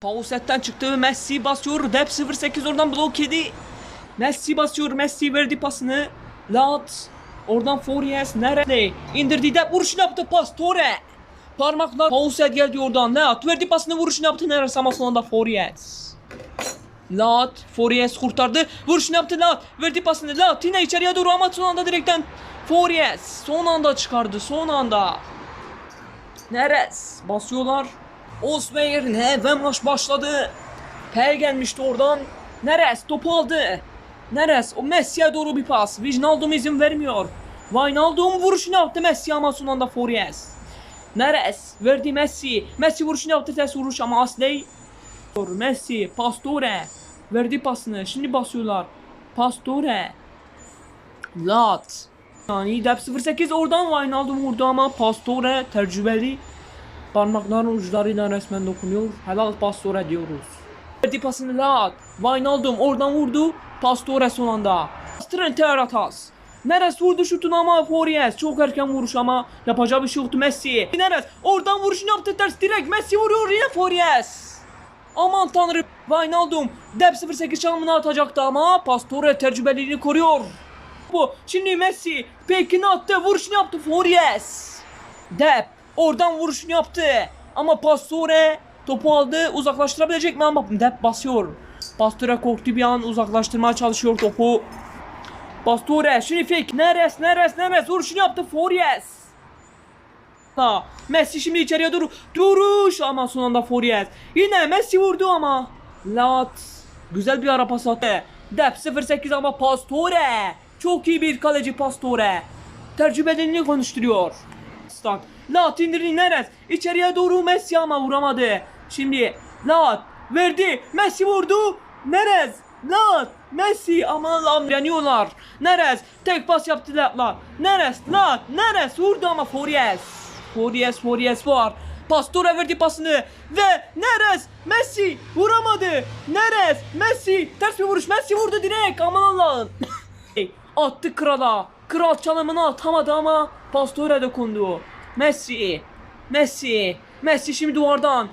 Pausetten çıktı. Messi basıyor. Dep 08 oradan blok yedi. Messi basıyor. Messi verdi pasını. Lat. Oradan Forias nerede? İndirdi Dep vuruşunu yaptı. Pastore. Parmakla Pauset geldi oradan. Lat verdi pasını vuruşunu yaptı. Neresi ama sonunda Forias. Lat Forias kurtardı. Vuruşunu yaptı Lat. Verdi pasını Lat yine içeriye doğru ama son anda direkten Forias son anda çıkardı. Son anda. Neres basıyorlar. Osmeyer ne ve maç başladı. P gelmişti oradan. Neres topu aldı. Neres o Messi'ye doğru bir pas. Wijnaldum izin vermiyor. Wijnaldum vuruşunu yaptı Messi ama son anda Forias. Neres verdi Messi. Messi vuruşunu yaptı ters vuruş ama Asley. Messi Pastore verdi pasını. Şimdi basıyorlar. Pastore. Lat. Yani Dep 08 oradan Wijnaldum vurdu ama Pastore tecrübeli parmakların uçlarıyla resmen dokunuyor. Helal Pastore diyoruz. Verdi pasını Lat. Wijnaldum oradan vurdu. Pastore son anda. Trent Aratas. Neres vurdu şutunu ama Forias çok erken vuruş ama yapacağı bir şey yoktu Messi. Neres oradan vuruşunu yaptı ters direkt Messi vuruyor yine Forias. Aman tanrım Wijnaldum Dep 08 çalımını atacaktı ama Pastore tecrübeliliğini koruyor. Bu şimdi Messi pekini attı vuruşunu yaptı Forias. Dep oradan vuruşunu yaptı ama Pastore topu aldı uzaklaştırabilecek mi ama Dep basıyor. Pastore korktu bir an uzaklaştırmaya çalışıyor topu. Pastore şimdi fake Neres Neres Neres vuruşunu yaptı Forias. Ha, Messi şimdi içeriye doğru duruş ama son anda Forias. Yine Messi vurdu ama Lat güzel bir ara pas attı. Dep 08 ama Pastore. Çok iyi bir kaleci Pastore. Tecrübelerini konuşturuyor. Stak. Lat indirdi Neres. İçeriye doğru Messi ama vuramadı. Şimdi Lat verdi. Messi vurdu. Neres. Lat. Messi ama lan yeniyorlar. Neres tek pas yaptı Lat'la. Neres. Lat. Neres vurdu ama Forias. Forias Forias var. Pastore verdi pasını ve Neres Messi vuramadı. Neres Messi ters bir vuruş Messi vurdu direkt aman Allah'ım. Attı krala. Kral çalımını atamadı ama Pastore dokundu. Messi. Messi. Messi şimdi duvardan.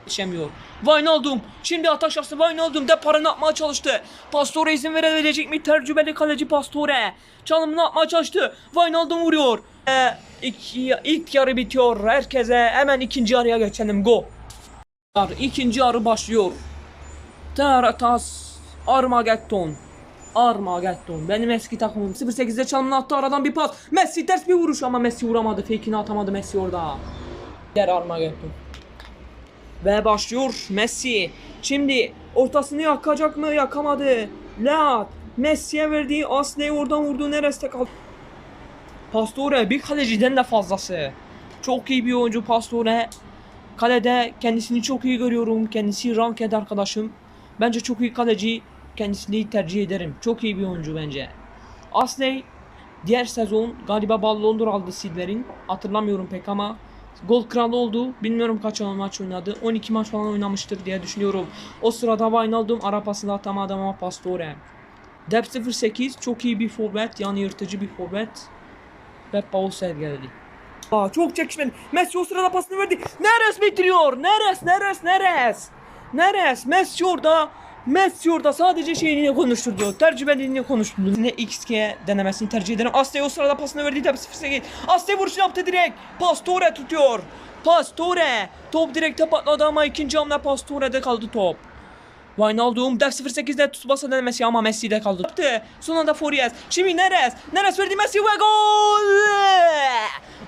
Yetişemiyor. Wijnaldum. Şimdi atak şahsı Wijnaldum de paranı atmaya çalıştı. Pastore izin verebilecek mi? Tecrübeli kaleci Pastore. Çalımını atmaya çalıştı. Wijnaldum vuruyor. Ee, ilk, ilk yarı bitiyor. Herkese hemen ikinci yarıya geçelim. Go. İkinci yarı başlıyor. Teratas Armageddon. Armageddon. Benim eski takımım. 08'de çalımını attı aradan bir pas. Messi ters bir vuruş ama Messi vuramadı. Fake'ini atamadı Messi orada. Diğer Armageddon. Ve başlıyor Messi. Şimdi ortasını yakacak mı? Yakamadı. Lat. Messi'ye verdiği Asle'yi oradan vurdu. Neresi kaldı? Pastore bir kaleciden de fazlası. Çok iyi bir oyuncu Pastore. Kalede kendisini çok iyi görüyorum. Kendisi ranked arkadaşım. Bence çok iyi kaleci. Kendisini tercih ederim. Çok iyi bir oyuncu bence. Asley diğer sezon galiba Ballon d'Or aldı Silver'in. Hatırlamıyorum pek ama gol kralı oldu. Bilmiyorum kaç maç oynadı. 12 maç falan oynamıştır diye düşünüyorum. O sırada Wijnaldum arapasını atamadı ama Pastore. Dep 08 çok iyi bir forvet. Yani yırtıcı bir forvet. Ve Paulsen geldi. Aa, çok çekişmeli. Messi o sırada pasını verdi. Neres bitiriyor. Neres, Neres, Neres. Neres, Messi orada. Messi orada sadece şeyini konuşturdu. Tercübeliliğini konuşturdu. Yine XG denemesini tercih ederim. Astey o sırada pasını verdi. Tabi 0 Astey vuruşunu yaptı direkt. Pastore tutuyor. Pastore. Top direkte patladı ama ikinci hamle Pastore'de kaldı top. Wijnaldum Def 08'de Tsubasa denemesi ama Messi'de kaldı. Yaptı. Son anda Forias. Şimdi Neres. Neres verdi Messi ve gol!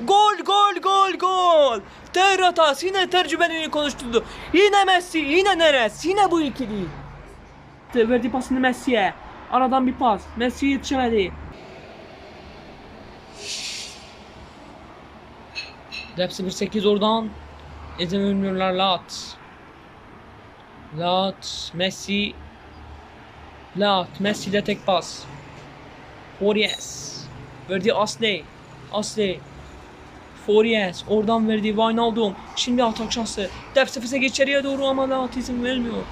Gol gol gol gol. Terratas yine tecrübelerini konuşturdu. Yine Messi, yine Neres, yine bu ikili. Verdi pasını Messi'ye. Aradan bir pas. Messi yetişemedi. Dep 08 oradan. İzin vermiyorlar Lat. Lat, Messi. Lat, Messi ile tek pas. Forias. Verdi Asley. Asley. Forias. Oradan verdi Wijnaldum. Şimdi atak şansı. Dep 08 içeriye doğru ama Lat izin vermiyor.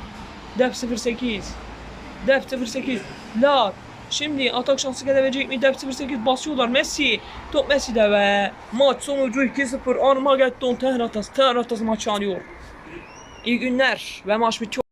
Dep 08. Dep 08. Lat. Şimdi atak şansı gelebilecek mi? Dep 08 basıyorlar. Messi. Top Messi'de ve maç sonucu 2-0 Armageddon Tehratas. Tehratas maçı alıyor. İyi günler ve maç bitiyor.